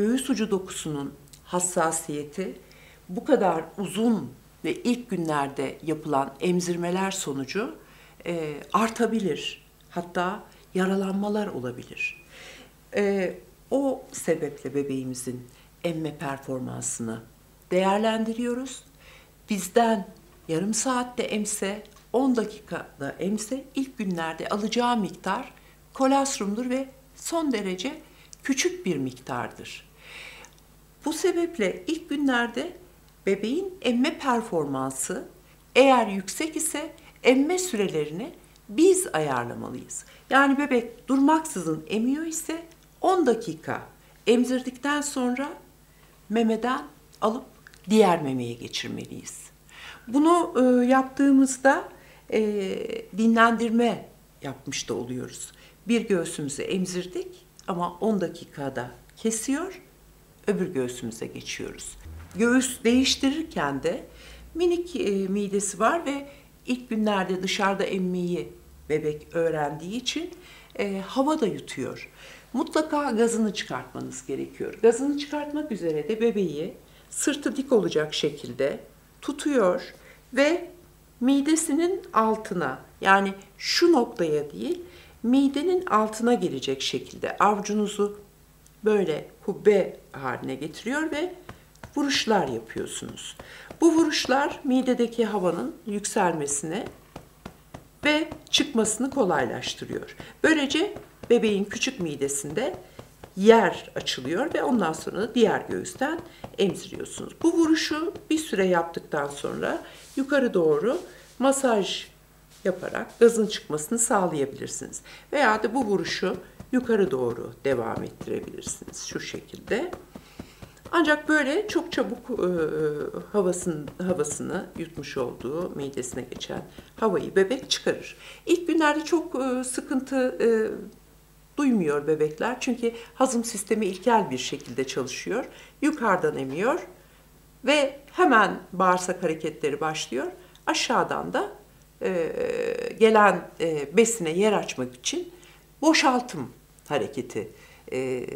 göğüs ucu dokusunun hassasiyeti bu kadar uzun ve ilk günlerde yapılan emzirmeler sonucu e, artabilir. Hatta yaralanmalar olabilir. E, o sebeple bebeğimizin emme performansını değerlendiriyoruz. Bizden yarım saatte emse, 10 dakikada emse ilk günlerde alacağı miktar kolastrumdur ve son derece küçük bir miktardır. Bu sebeple ilk günlerde bebeğin emme performansı eğer yüksek ise emme sürelerini biz ayarlamalıyız. Yani bebek durmaksızın emiyor ise 10 dakika emzirdikten sonra memeden alıp diğer memeye geçirmeliyiz. Bunu e, yaptığımızda e, dinlendirme yapmış da oluyoruz. Bir göğsümüzü emzirdik ama 10 dakikada kesiyor, öbür göğsümüze geçiyoruz. Göğüs değiştirirken de minik e, midesi var ve ilk günlerde dışarıda emmeyi bebek öğrendiği için e, hava da yutuyor. Mutlaka gazını çıkartmanız gerekiyor. Gazını çıkartmak üzere de bebeği sırtı dik olacak şekilde tutuyor ve midesinin altına yani şu noktaya değil midenin altına gelecek şekilde avucunuzu böyle kubbe haline getiriyor ve vuruşlar yapıyorsunuz. Bu vuruşlar midedeki havanın yükselmesine ve çıkmasını kolaylaştırıyor. Böylece bebeğin küçük midesinde yer açılıyor ve ondan sonra da diğer göğüsten emziriyorsunuz. Bu vuruşu bir süre yaptıktan sonra yukarı doğru masaj yaparak gazın çıkmasını sağlayabilirsiniz. Veya da bu vuruşu yukarı doğru devam ettirebilirsiniz şu şekilde. Ancak böyle çok çabuk e, havasını, havasını yutmuş olduğu midesine geçen havayı bebek çıkarır. İlk günlerde çok e, sıkıntı e, duymuyor bebekler çünkü hazım sistemi ilkel bir şekilde çalışıyor. Yukarıdan emiyor ve hemen bağırsak hareketleri başlıyor. Aşağıdan da e, gelen e, besine yer açmak için boşaltım hareketi e,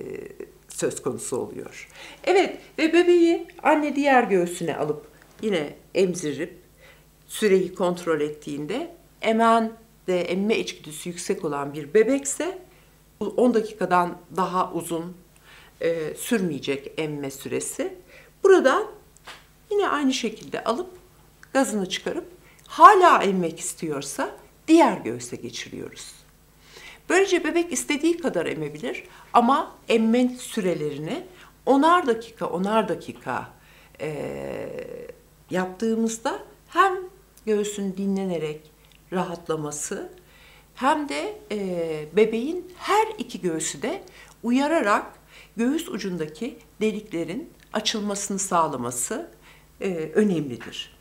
söz konusu oluyor. Evet ve bebeği anne diğer göğsüne alıp yine emzirip süreyi kontrol ettiğinde emen de emme içgüdüsü yüksek olan bir bebekse 10 dakikadan daha uzun e, sürmeyecek emme süresi. Buradan yine aynı şekilde alıp gazını çıkarıp hala emmek istiyorsa diğer göğse geçiriyoruz. Böylece bebek istediği kadar emebilir ama emme sürelerini onar dakika onar dakika e, yaptığımızda hem göğsün dinlenerek rahatlaması hem de e, bebeğin her iki göğsü de uyararak göğüs ucundaki deliklerin açılmasını sağlaması e, önemlidir.